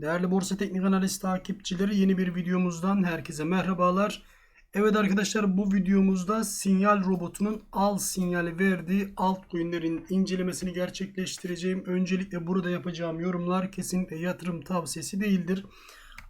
Değerli Borsa Teknik Analiz takipçileri yeni bir videomuzdan herkese merhabalar. Evet arkadaşlar bu videomuzda sinyal robotunun al sinyali verdiği altcoin'lerin incelemesini gerçekleştireceğim. Öncelikle burada yapacağım yorumlar kesinlikle yatırım tavsiyesi değildir.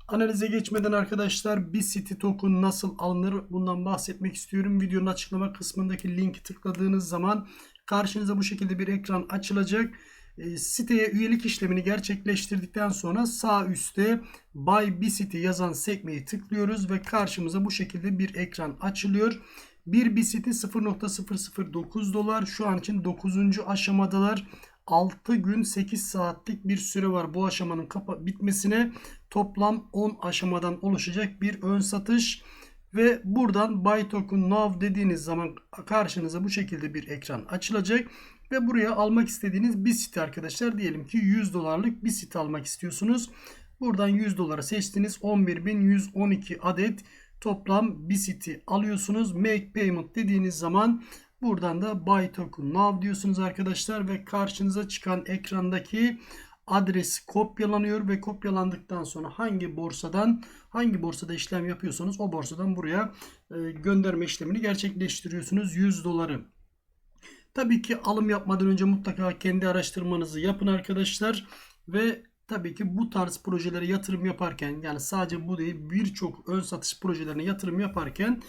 Analize geçmeden arkadaşlar bir City token nasıl alınır bundan bahsetmek istiyorum. Videonun açıklama kısmındaki linki tıkladığınız zaman karşınıza bu şekilde bir ekran açılacak. E, siteye üyelik işlemini gerçekleştirdikten sonra sağ üstte Buy Bicity yazan sekmeyi tıklıyoruz ve karşımıza bu şekilde bir ekran açılıyor. Bir Bicity 0.009 dolar şu an için 9. aşamadalar. 6 gün 8 saatlik bir süre var bu aşamanın bitmesine. Toplam 10 aşamadan oluşacak bir ön satış. Ve buradan Buy Token Now dediğiniz zaman karşınıza bu şekilde bir ekran açılacak. Ve buraya almak istediğiniz bir site arkadaşlar. Diyelim ki 100 dolarlık bir site almak istiyorsunuz. Buradan 100 dolara seçtiniz. 11.112 adet toplam bir site alıyorsunuz. Make payment dediğiniz zaman buradan da buy token now diyorsunuz arkadaşlar. Ve karşınıza çıkan ekrandaki adres kopyalanıyor ve kopyalandıktan sonra hangi borsadan hangi borsada işlem yapıyorsanız o borsadan buraya e, gönderme işlemini gerçekleştiriyorsunuz 100 doları. Tabii ki alım yapmadan önce mutlaka kendi araştırmanızı yapın arkadaşlar. Ve tabii ki bu tarz projelere yatırım yaparken yani sadece bu değil birçok ön satış projelerine yatırım yaparken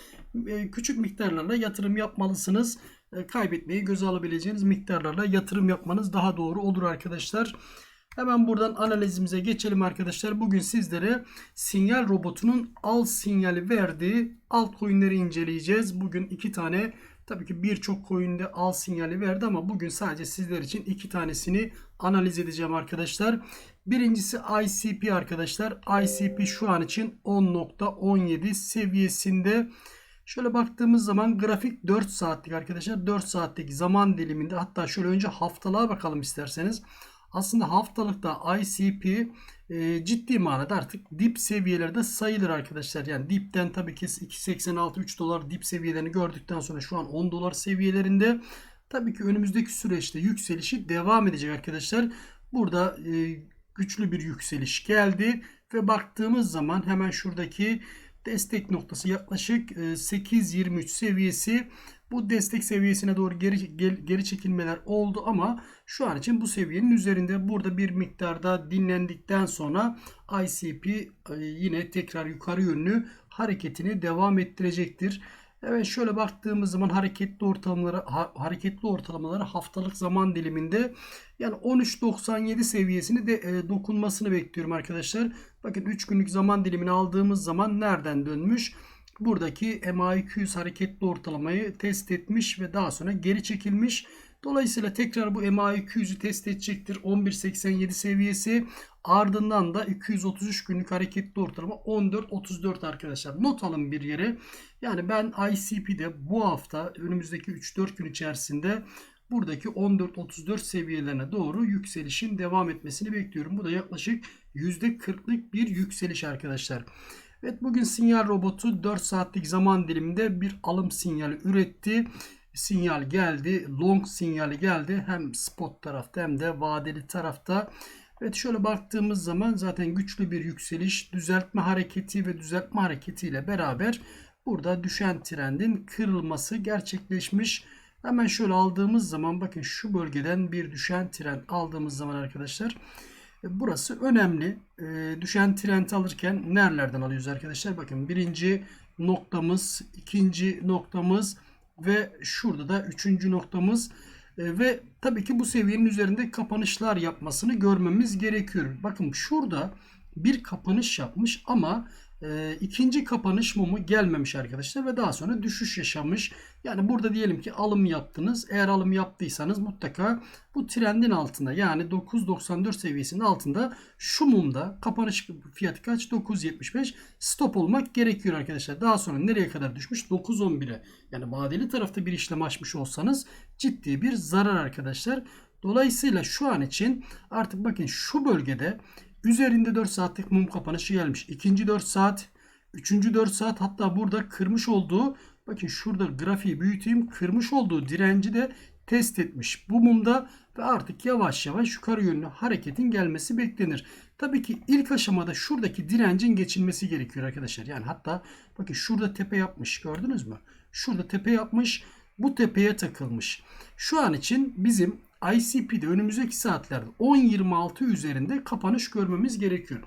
e, küçük miktarlarla yatırım yapmalısınız. E, kaybetmeyi göze alabileceğiniz miktarlarla yatırım yapmanız daha doğru olur arkadaşlar. Hemen buradan analizimize geçelim arkadaşlar. Bugün sizlere sinyal robotunun al sinyali verdiği altcoin'leri inceleyeceğiz. Bugün iki tane Tabii ki birçok coin'de al sinyali verdi ama bugün sadece sizler için iki tanesini analiz edeceğim arkadaşlar. Birincisi ICP arkadaşlar. ICP şu an için 10.17 seviyesinde. Şöyle baktığımız zaman grafik 4 saatlik arkadaşlar. 4 saatlik zaman diliminde hatta şöyle önce haftalığa bakalım isterseniz. Aslında haftalıkta ICP e, ciddi manada artık dip seviyelerde sayılır arkadaşlar. Yani dipten tabii ki 2.86 3 dolar dip seviyelerini gördükten sonra şu an 10 dolar seviyelerinde. Tabii ki önümüzdeki süreçte yükselişi devam edecek arkadaşlar. Burada e, güçlü bir yükseliş geldi ve baktığımız zaman hemen şuradaki destek noktası yaklaşık 8.23 e, seviyesi bu destek seviyesine doğru geri, geri çekilmeler oldu ama şu an için bu seviyenin üzerinde burada bir miktarda dinlendikten sonra ICP e, yine tekrar yukarı yönlü hareketini devam ettirecektir. Evet şöyle baktığımız zaman hareketli ortalamaları hareketli ortalamaları haftalık zaman diliminde yani 13.97 seviyesini de e, dokunmasını bekliyorum arkadaşlar. Bakın 3 günlük zaman dilimini aldığımız zaman nereden dönmüş? Buradaki MA200 hareketli ortalamayı test etmiş ve daha sonra geri çekilmiş. Dolayısıyla tekrar bu MA200'ü test edecektir. 11.87 seviyesi ardından da 233 günlük hareketli ortalama 14.34 arkadaşlar. Not alın bir yere. Yani ben ICP'de bu hafta önümüzdeki 3-4 gün içerisinde buradaki 14.34 seviyelerine doğru yükselişin devam etmesini bekliyorum. Bu da yaklaşık %40'lık bir yükseliş arkadaşlar. Evet bugün sinyal robotu 4 saatlik zaman diliminde bir alım sinyali üretti. Sinyal geldi. Long sinyali geldi. Hem spot tarafta hem de vadeli tarafta. Evet şöyle baktığımız zaman zaten güçlü bir yükseliş, düzeltme hareketi ve düzeltme hareketiyle beraber burada düşen trendin kırılması gerçekleşmiş. Hemen şöyle aldığımız zaman bakın şu bölgeden bir düşen trend aldığımız zaman arkadaşlar burası önemli. E, düşen trend alırken nerelerden alıyoruz arkadaşlar? Bakın birinci noktamız, ikinci noktamız ve şurada da üçüncü noktamız e, ve tabii ki bu seviyenin üzerinde kapanışlar yapmasını görmemiz gerekiyor. Bakın şurada bir kapanış yapmış ama e, ikinci kapanış mumu gelmemiş arkadaşlar ve daha sonra düşüş yaşamış. Yani burada diyelim ki alım yaptınız. Eğer alım yaptıysanız mutlaka bu trendin altında yani 9.94 seviyesinin altında şu mumda kapanış fiyatı kaç? 9.75 stop olmak gerekiyor arkadaşlar. Daha sonra nereye kadar düşmüş? 9.11'e. Yani vadeli tarafta bir işlem açmış olsanız ciddi bir zarar arkadaşlar. Dolayısıyla şu an için artık bakın şu bölgede Üzerinde 4 saatlik mum kapanışı gelmiş. İkinci 4 saat, üçüncü 4 saat hatta burada kırmış olduğu bakın şurada grafiği büyüteyim kırmış olduğu direnci de test etmiş. Bu mumda ve artık yavaş yavaş yukarı yönlü hareketin gelmesi beklenir. Tabii ki ilk aşamada şuradaki direncin geçilmesi gerekiyor arkadaşlar. Yani hatta bakın şurada tepe yapmış gördünüz mü? Şurada tepe yapmış. Bu tepeye takılmış. Şu an için bizim ICP'de önümüzdeki saatlerde 10.26 üzerinde kapanış görmemiz gerekiyor.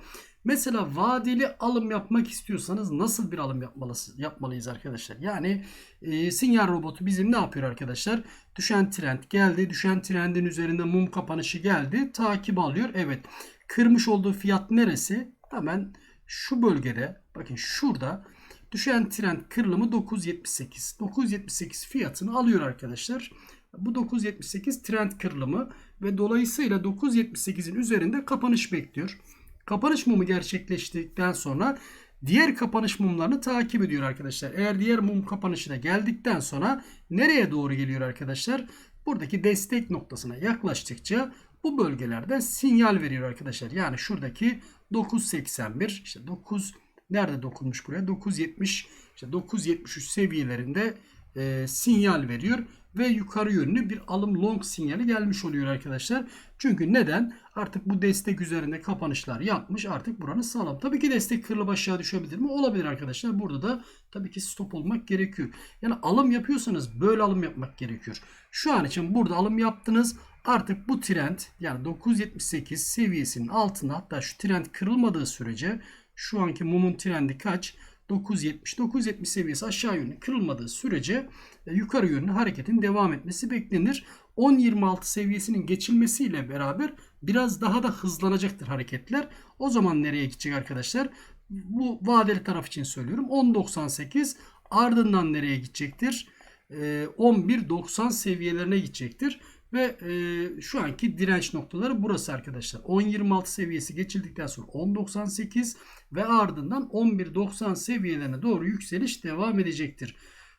Mesela vadeli alım yapmak istiyorsanız nasıl bir alım yapmalıyız, yapmalıyız arkadaşlar? Yani e, sinyal robotu bizim ne yapıyor arkadaşlar? Düşen trend geldi. Düşen trendin üzerinde mum kapanışı geldi. Takip alıyor. Evet. Kırmış olduğu fiyat neresi? Hemen şu bölgede bakın şurada düşen trend kırılımı 9.78. 9.78 fiyatını alıyor arkadaşlar. Bu 9.78 trend kırılımı ve dolayısıyla 9.78'in üzerinde kapanış bekliyor. Kapanış mumu gerçekleştikten sonra diğer kapanış mumlarını takip ediyor arkadaşlar. Eğer diğer mum kapanışına geldikten sonra nereye doğru geliyor arkadaşlar? Buradaki destek noktasına yaklaştıkça bu bölgelerde sinyal veriyor arkadaşlar. Yani şuradaki 981 işte 9 nerede dokunmuş buraya? 970 işte 973 seviyelerinde e, sinyal veriyor ve yukarı yönlü bir alım long sinyali gelmiş oluyor arkadaşlar. Çünkü neden? Artık bu destek üzerinde kapanışlar yapmış. Artık buranın sağlam. Tabii ki destek kırılıp aşağı düşebilir mi? Olabilir arkadaşlar. Burada da tabii ki stop olmak gerekiyor. Yani alım yapıyorsanız böyle alım yapmak gerekiyor. Şu an için burada alım yaptınız. Artık bu trend yani 978 seviyesinin altında hatta şu trend kırılmadığı sürece şu anki mumun trendi kaç? 970 970 seviyesi aşağı yönlü kırılmadığı sürece e, yukarı yönlü hareketin devam etmesi beklenir. 10.26 seviyesinin geçilmesiyle beraber biraz daha da hızlanacaktır hareketler. O zaman nereye gidecek arkadaşlar? Bu vadeli taraf için söylüyorum. 10.98 ardından nereye gidecektir? 11.90 e, seviyelerine gidecektir. Ve e, şu anki direnç noktaları burası arkadaşlar. 10.26 seviyesi geçildikten sonra 10.98 ve ardından 11.90 seviyelerine doğru yükseliş devam edecektir.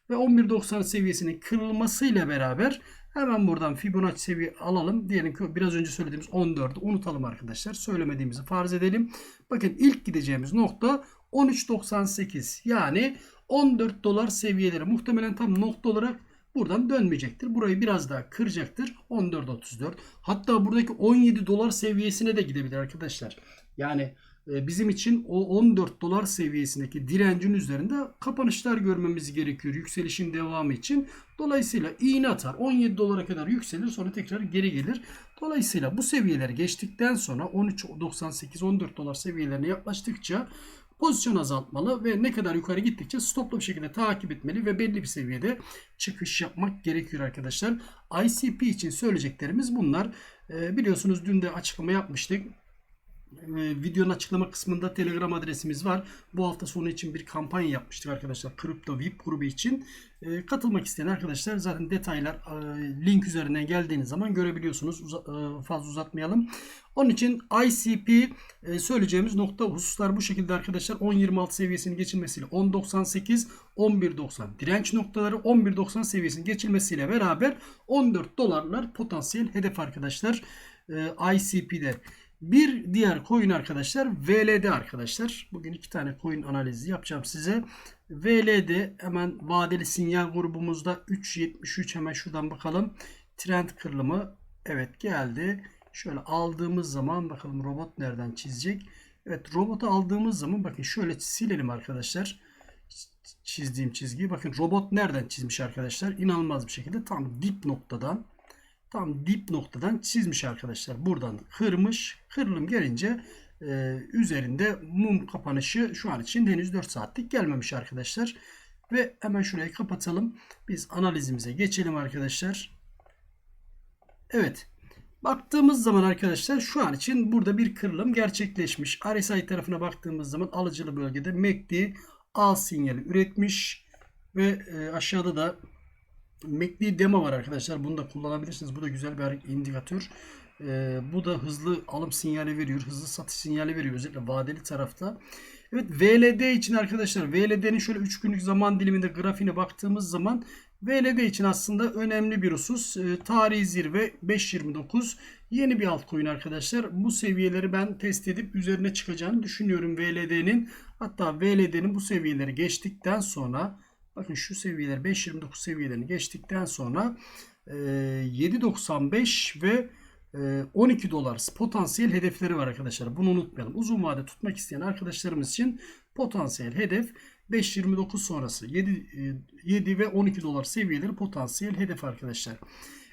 Ve 11.90 seviyesinin kırılmasıyla beraber hemen buradan Fibonacci seviye alalım. Diyelim ki biraz önce söylediğimiz 14'ü unutalım arkadaşlar. Söylemediğimizi farz edelim. Bakın ilk gideceğimiz nokta 13.98 yani 14 dolar seviyeleri muhtemelen tam nokta olarak buradan dönmeyecektir. Burayı biraz daha kıracaktır. 14.34 hatta buradaki 17 dolar seviyesine de gidebilir arkadaşlar. Yani e, bizim için o 14 dolar seviyesindeki direncin üzerinde kapanışlar görmemiz gerekiyor yükselişin devamı için. Dolayısıyla iğne atar 17 dolara kadar yükselir sonra tekrar geri gelir. Dolayısıyla bu seviyeleri geçtikten sonra 13.98-14 dolar seviyelerine yaklaştıkça pozisyon azaltmalı ve ne kadar yukarı gittikçe stoplu bir şekilde takip etmeli ve belli bir seviyede çıkış yapmak gerekiyor arkadaşlar. ICP için söyleyeceklerimiz bunlar. Ee, biliyorsunuz dün de açıklama yapmıştık. Ee, videonun açıklama kısmında Telegram adresimiz var. Bu hafta sonu için bir kampanya yapmıştık arkadaşlar. Kripto VIP grubu için. Ee, katılmak isteyen arkadaşlar zaten detaylar e, link üzerinden geldiğiniz zaman görebiliyorsunuz. Uza, e, fazla uzatmayalım. Onun için ICP e, söyleyeceğimiz nokta hususlar bu şekilde arkadaşlar. 10.26 seviyesini geçilmesiyle 10.98 11.90 direnç noktaları 11.90 seviyesinin geçilmesiyle beraber 14 dolarlar potansiyel hedef arkadaşlar. E, ICP'de. Bir diğer coin arkadaşlar VLD arkadaşlar. Bugün iki tane coin analizi yapacağım size. VLD hemen vadeli sinyal grubumuzda 3.73 hemen şuradan bakalım. Trend kırılımı evet geldi. Şöyle aldığımız zaman bakalım robot nereden çizecek. Evet robotu aldığımız zaman bakın şöyle silelim arkadaşlar. Çizdiğim çizgiyi. Bakın robot nereden çizmiş arkadaşlar. İnanılmaz bir şekilde tam dip noktadan tam dip noktadan çizmiş arkadaşlar. Buradan kırmış. Kırılım gelince e, üzerinde mum kapanışı şu an için henüz 4 saatlik gelmemiş arkadaşlar. Ve hemen şurayı kapatalım. Biz analizimize geçelim arkadaşlar. Evet. Baktığımız zaman arkadaşlar şu an için burada bir kırılım gerçekleşmiş. RSI tarafına baktığımız zaman alıcılı bölgede MACD e al sinyali üretmiş. Ve e, aşağıda da MACD demo var arkadaşlar. Bunu da kullanabilirsiniz. Bu da güzel bir indikatör. Ee, bu da hızlı alım sinyali veriyor. Hızlı satış sinyali veriyor. Özellikle vadeli tarafta. Evet VLD için arkadaşlar VLD'nin şöyle 3 günlük zaman diliminde grafiğine baktığımız zaman VLD için aslında önemli bir husus. E, tarihi zirve 5.29 yeni bir altcoin arkadaşlar. Bu seviyeleri ben test edip üzerine çıkacağını düşünüyorum VLD'nin. Hatta VLD'nin bu seviyeleri geçtikten sonra Bakın şu seviyeler 5.29 seviyelerini geçtikten sonra 7.95 ve e, 12 dolar potansiyel hedefleri var arkadaşlar. Bunu unutmayalım. Uzun vade tutmak isteyen arkadaşlarımız için potansiyel hedef 5.29 sonrası 7, e, 7 ve 12 dolar seviyeleri potansiyel hedef arkadaşlar.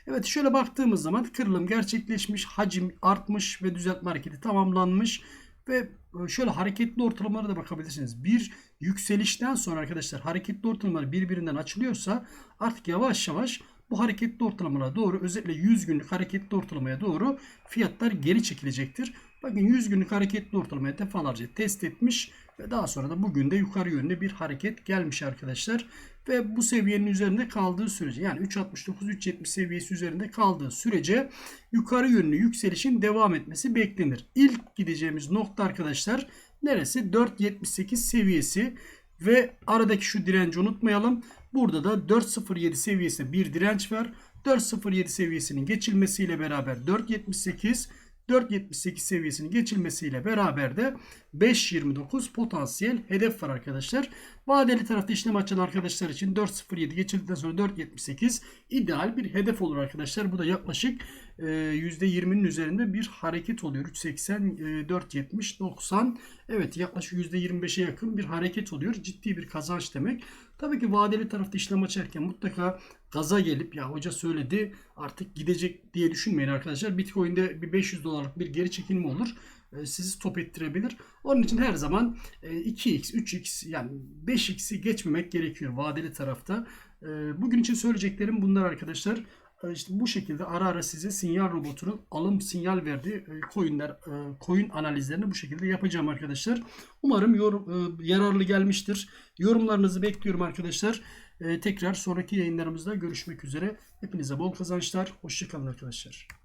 Evet şöyle baktığımız zaman kırılım gerçekleşmiş, hacim artmış ve düzeltme hareketi tamamlanmış. Ve e, şöyle hareketli ortalamalara da bakabilirsiniz. Bir yükselişten sonra arkadaşlar hareketli ortalamalar birbirinden açılıyorsa artık yavaş yavaş bu hareketli ortalamalara doğru özellikle 100 günlük hareketli ortalamaya doğru fiyatlar geri çekilecektir. Bakın 100 günlük hareketli ortalamaya defalarca test etmiş ve daha sonra da bugün de yukarı yönlü bir hareket gelmiş arkadaşlar. Ve bu seviyenin üzerinde kaldığı sürece yani 3.69-3.70 seviyesi üzerinde kaldığı sürece yukarı yönlü yükselişin devam etmesi beklenir. İlk gideceğimiz nokta arkadaşlar neresi? 4.78 seviyesi ve aradaki şu direnci unutmayalım. Burada da 4.07 seviyesinde bir direnç var. 4.07 seviyesinin geçilmesiyle beraber 4.78 4.78 seviyesinin geçilmesiyle beraber de 5.29 potansiyel hedef var arkadaşlar. Vadeli tarafta işlem açan arkadaşlar için 4.07 geçildikten sonra 4.78 ideal bir hedef olur arkadaşlar. Bu da yaklaşık %20'nin üzerinde bir hareket oluyor. 3.80, e, 4.70, 90 evet yaklaşık %25'e yakın bir hareket oluyor. Ciddi bir kazanç demek. Tabii ki vadeli tarafta işlem açarken mutlaka gaza gelip ya hoca söyledi artık gidecek diye düşünmeyin arkadaşlar. Bitcoin'de bir 500 dolarlık bir geri çekilme olur. E, sizi stop ettirebilir. Onun için her zaman e, 2x, 3x yani 5x'i geçmemek gerekiyor vadeli tarafta. E, bugün için söyleyeceklerim bunlar arkadaşlar. E, İşte bu şekilde ara ara size sinyal robotunun alım sinyal verdiği e, coinler, e, coin analizlerini bu şekilde yapacağım arkadaşlar. Umarım yorum, yararlı gelmiştir. Yorumlarınızı bekliyorum arkadaşlar. Tekrar sonraki yayınlarımızda görüşmek üzere. Hepinize bol kazançlar. Hoşçakalın arkadaşlar.